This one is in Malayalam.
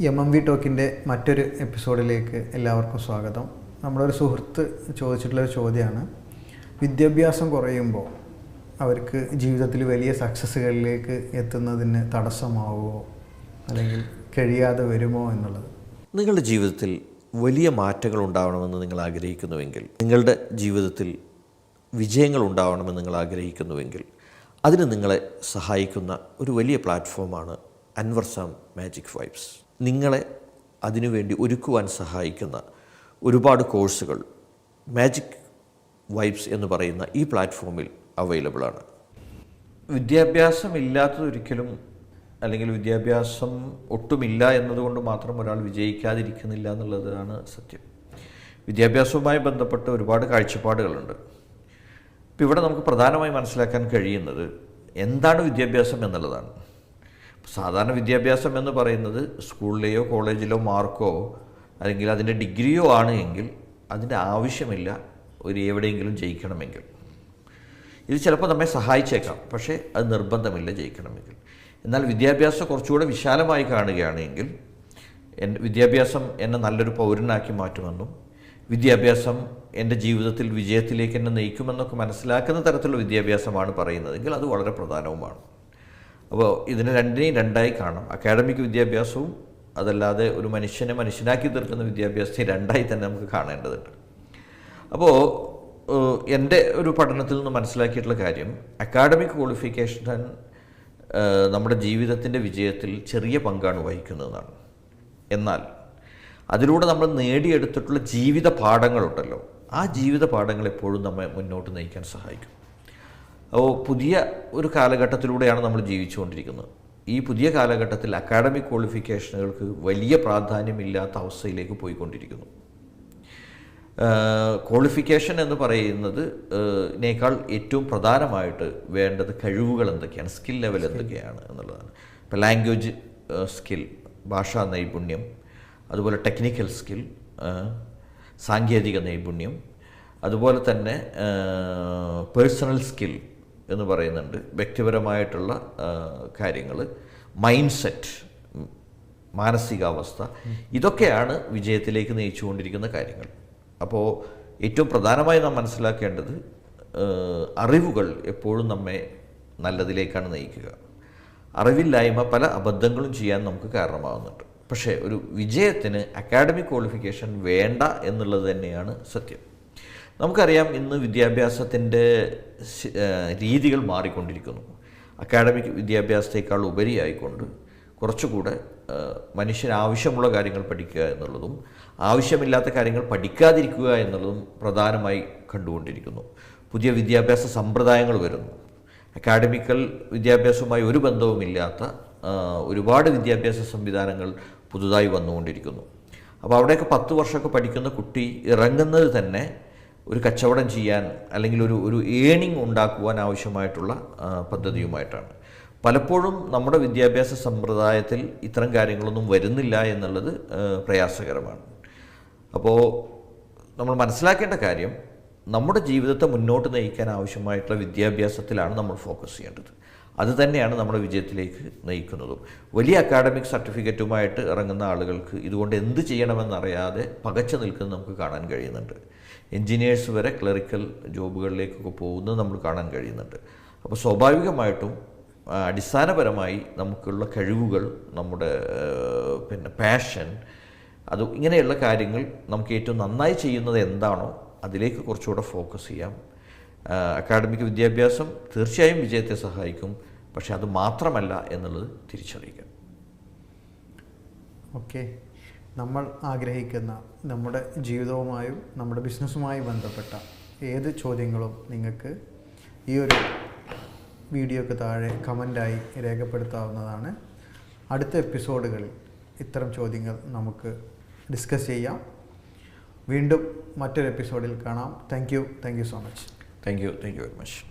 എം എം വി ടോക്കിന്റെ മറ്റൊരു എപ്പിസോഡിലേക്ക് എല്ലാവർക്കും സ്വാഗതം. നമ്മളൊരു സുഹൃത്ത് ചോദിച്ചിട്ടുള്ളൊരു ചോദ്യമാണ്. വിദ്യാഭ്യാസം കുറയുമ്പോൾ അവർക്ക് ജീവിതത്തിൽ വലിയ സക്സസ്സുകളിലേക്ക് എത്തുന്നതിന് തടസ്സമാവുമോ? അല്ലെങ്കിൽ കഴിയാതെ വരുമോ എന്നുള്ളത്? നിങ്ങളുടെ ജീവിതത്തിൽ വലിയ മാറ്റങ്ങൾ ഉണ്ടാവണമെന്ന് നിങ്ങൾ ആഗ്രഹിക്കുന്നുവെങ്കിൽ നിങ്ങളുടെ ജീവിതത്തിൽ വിജയങ്ങൾ ഉണ്ടാവണമെന്ന് നിങ്ങൾ ആഗ്രഹിക്കുന്നുവെങ്കിൽ അതിന് നിങ്ങളെ സഹായിക്കുന്ന ഒരു വലിയ പ്ലാറ്റ്ഫോമാണ് അൻവർസാം മാജിക് വൈബ്സ്. നിങ്ങളെ അതിനുവേണ്ടി ഒരുക്കുവാൻ സഹായിക്കുന്ന ഒരുപാട് കോഴ്സുകൾ മാജിക് വൈബ്സ് എന്ന് പറയുന്ന ഈ പ്ലാറ്റ്ഫോമിൽ അവൈലബിളാണ് വിദ്യാഭ്യാസം ഇല്ലാത്തതൊരിക്കലും അല്ലെങ്കിൽ വിദ്യാഭ്യാസം ഒട്ടുമില്ല എന്നതുകൊണ്ട് മാത്രം ഒരാൾ വിജയിക്കാതിരിക്കുന്നില്ല എന്നുള്ളതാണ് സത്യം. വിദ്യാഭ്യാസവുമായി ബന്ധപ്പെട്ട ഒരുപാട് കാഴ്ചപ്പാടുകളുണ്ട്. ഇപ്പം ഇവിടെ നമുക്ക് പ്രധാനമായി മനസ്സിലാക്കാൻ കഴിയുന്നത് എന്താണ് വിദ്യാഭ്യാസം എന്നുള്ളതാണ്. സാധാരണ വിദ്യാഭ്യാസം എന്ന് പറയുന്നത് സ്കൂളിലെയോ കോളേജിലോ മാർക്കോ അല്ലെങ്കിൽ അതിന്റെ ഡിഗ്രിയോ ആണ് എങ്കിൽ അതിന്റെ ആവശ്യമില്ല ഒരു എവിടെയെങ്കിലും ജയിക്കണമെങ്കിൽ. ഇത് ചിലപ്പോൾ നമ്മെ സഹായിച്ചേക്കാം പക്ഷേ അത് നിർബന്ധമില്ല ജയിക്കണമെങ്കിൽ. എന്നാൽ വിദ്യാഭ്യാസം കുറച്ചുകൂടെ വിശാലമായി കാണുകയാണെങ്കിൽ എന്റെ വിദ്യാഭ്യാസം എന്നെ നല്ലൊരു പൗരനാക്കി മാറ്റുമെന്നും വിദ്യാഭ്യാസം എന്റെ ജീവിതത്തിൽ വിജയത്തിലേക്ക് എന്നെ നയിക്കുമെന്നൊക്കെ മനസ്സിലാക്കുന്ന തരത്തിലുള്ള വിദ്യാഭ്യാസമാണ് പറയുന്നതെങ്കിൽ അത് വളരെ പ്രധാനവുമാണ്. അപ്പോൾ ഇതിനെ രണ്ടിനെയും രണ്ടായി കാണാം അക്കാഡമിക് വിദ്യാഭ്യാസവും അതല്ലാതെ ഒരു മനുഷ്യനെ മനുഷ്യനാക്കി തീർക്കുന്ന വിദ്യാഭ്യാസത്തെ രണ്ടായി തന്നെ നമുക്ക് കാണേണ്ടതുണ്ട്. അപ്പോൾ എന്റെ ഒരു പഠനത്തിൽ നിന്ന് മനസ്സിലാക്കിയിട്ടുള്ള കാര്യം അക്കാഡമിക് ക്വാളിഫിക്കേഷൻ നമ്മുടെ ജീവിതത്തിന്റെ വിജയത്തിൽ ചെറിയ പങ്കാണ് വഹിക്കുന്നതെന്നാണ്. എന്നാൽ അതിലൂടെ നമ്മൾ നേടിയെടുത്തിട്ടുള്ള ജീവിത പാഠങ്ങളുണ്ടല്ലോ ആ ജീവിത പാഠങ്ങൾ എപ്പോഴും നമ്മെ മുന്നോട്ട് നയിക്കാൻ സഹായിക്കും. അപ്പോൾ പുതിയ ഒരു കാലഘട്ടത്തിലൂടെയാണ് നമ്മൾ ജീവിച്ചുകൊണ്ടിരിക്കുന്നത്. ഈ പുതിയ കാലഘട്ടത്തിൽ അക്കാഡമിക് ക്വാളിഫിക്കേഷനുകൾക്ക് വലിയ പ്രാധാന്യമില്ലാത്ത അവസ്ഥയിലേക്ക് പോയിക്കൊണ്ടിരിക്കുന്നു. ക്വാളിഫിക്കേഷൻ എന്ന് പറയുന്നത് നേക്കാൾ ഏറ്റവും പ്രധാനമായിട്ട് വേണ്ടത് കഴിവുകൾ എന്തൊക്കെയാണ് സ്കിൽ ലെവൽ എന്തൊക്കെയാണ് എന്നുള്ളതാണ്. ഇപ്പോൾ ലാംഗ്വേജ് സ്കിൽ ഭാഷാ നൈപുണ്യം അതുപോലെ ടെക്നിക്കൽ സ്കിൽ സാങ്കേതിക നൈപുണ്യം അതുപോലെ തന്നെ പേഴ്സണൽ സ്കിൽ എന്ന് പറയുന്നുണ്ട്. വ്യക്തിപരമായിട്ടുള്ള കാര്യങ്ങൾ മൈൻഡ് സെറ്റ് മാനസികാവസ്ഥ. ഇതൊക്കെയാണ് വിജയത്തിലേക്ക് നയിച്ചുകൊണ്ടിരിക്കുന്ന കാര്യങ്ങൾ. അപ്പോൾ ഏറ്റവും പ്രധാനമായി നാം മനസ്സിലാക്കേണ്ടത് അറിവുകൾ എപ്പോഴും നമ്മെ നല്ലതിലേക്കാണ് നയിക്കുക. അറിവില്ലായ്മ പല അബദ്ധങ്ങളും ചെയ്യാൻ നമുക്ക് കാരണമാകുന്നുണ്ട് പക്ഷേ ഒരു വിജയത്തിന് അക്കാഡമിക് ക്വാളിഫിക്കേഷൻ വേണ്ട എന്നുള്ളത് തന്നെയാണ് സത്യം. നമുക്കറിയാം ഇന്ന് വിദ്യാഭ്യാസത്തിന്റെ രീതികൾ മാറിക്കൊണ്ടിരിക്കുന്നു. അക്കാഡമിക് വിദ്യാഭ്യാസത്തേക്കാൾ ഉപരിയായിക്കൊണ്ട് കുറച്ചുകൂടെ ഏഹ് മനുഷ്യന് ആവശ്യമുള്ള കാര്യങ്ങൾ പഠിക്കുക എന്നുള്ളതും ആവശ്യമില്ലാത്ത കാര്യങ്ങൾ പഠിക്കാതിരിക്കുക എന്നുള്ളതും പ്രധാനമായി കണ്ടുകൊണ്ടിരിക്കുന്നു. പുതിയ വിദ്യാഭ്യാസ സമ്പ്രദായങ്ങൾ വരുന്നു. അക്കാഡമിക്കൽ വിദ്യാഭ്യാസവുമായി ഒരു ബന്ധവുമില്ലാത്ത ഒരുപാട് വിദ്യാഭ്യാസ സംവിധാനങ്ങൾ പുതുതായി വന്നുകൊണ്ടിരിക്കുന്നു. അപ്പോൾ അവിടെയൊക്കെ പത്ത് വർഷമൊക്കെ പഠിക്കുന്ന കുട്ടി ഇറങ്ങുന്നത് തന്നെ ഒരു കച്ചവടം ചെയ്യാൻ അല്ലെങ്കിൽ ഒരു ഒരു ഏണിംഗ് ഉണ്ടാക്കുവാൻ ആവശ്യമായിട്ടുള്ള പദ്ധതിയുമായിട്ടാണ്. പലപ്പോഴും നമ്മുടെ വിദ്യാഭ്യാസ സമ്പ്രദായത്തിൽ ഇത്തരം കാര്യങ്ങളൊന്നും വരുന്നില്ല എന്നുള്ളത് പ്രയാസകരമാണ്. അപ്പോൾ നമ്മൾ മനസ്സിലാക്കേണ്ട കാര്യം നമ്മുടെ ജീവിതത്തെ മുന്നോട്ട് നയിക്കാൻ ആവശ്യമായിട്ടുള്ള വിദ്യാഭ്യാസത്തിലാണ് നമ്മൾ ഫോക്കസ് ചെയ്യേണ്ടത്. അത് തന്നെയാണ് നമ്മുടെ വിജയത്തിലേക്ക് നയിക്കുന്നതും. വലിയ അക്കാഡമിക് സർട്ടിഫിക്കറ്റുമായിട്ട് ഇറങ്ങുന്ന ആളുകൾക്ക് ഇതുകൊണ്ട് എന്ത് ചെയ്യണമെന്നറിയാതെ പകച്ചു നിൽക്കുന്നത് നമുക്ക് കാണാൻ കഴിയുന്നുണ്ട്. എൻജിനീയേഴ്സ് വരെ ക്ലറിക്കൽ ജോബുകളിലേക്കൊക്കെ പോകുന്നത് നമ്മൾ കാണാൻ കഴിയുന്നുണ്ട്. അപ്പോൾ സ്വാഭാവികമായിട്ടും അടിസ്ഥാനപരമായി നമുക്കുള്ള കഴിവുകൾ നമ്മുടെ പിന്നെ പാഷൻ അത് ഇങ്ങനെയുള്ള കാര്യങ്ങൾ നമുക്ക് ഏറ്റവും നന്നായി ചെയ്യുന്നത് എന്താണോ അതിലേക്ക് കുറച്ചുകൂടെ ഫോക്കസ് ചെയ്യാം. അക്കാഡമിക് വിദ്യാഭ്യാസം തീർച്ചയായും വിജയത്തെ സഹായിക്കും. പക്ഷെ അത് മാത്രമല്ല എന്നുള്ളത് തിരിച്ചറിയുക ഓക്കെ. നമ്മൾ ആഗ്രഹിക്കുന്ന നമ്മുടെ ജീവിതവുമായും നമ്മുടെ ബിസിനസ്സുമായി ബന്ധപ്പെട്ട ഏത് ചോദ്യങ്ങളും നിങ്ങൾക്ക് ഈ ഒരു വീഡിയോക്ക് താഴെ കമന്റായി രേഖപ്പെടുത്താവുന്നതാണ്. അടുത്ത എപ്പിസോഡുകളിൽ ഇത്തരം ചോദ്യങ്ങൾ നമുക്ക് ഡിസ്കസ് ചെയ്യാം. വീണ്ടും മറ്റൊരു എപ്പിസോഡിൽ കാണാം. Thank you. Thank you so much. Thank you. Thank you very much.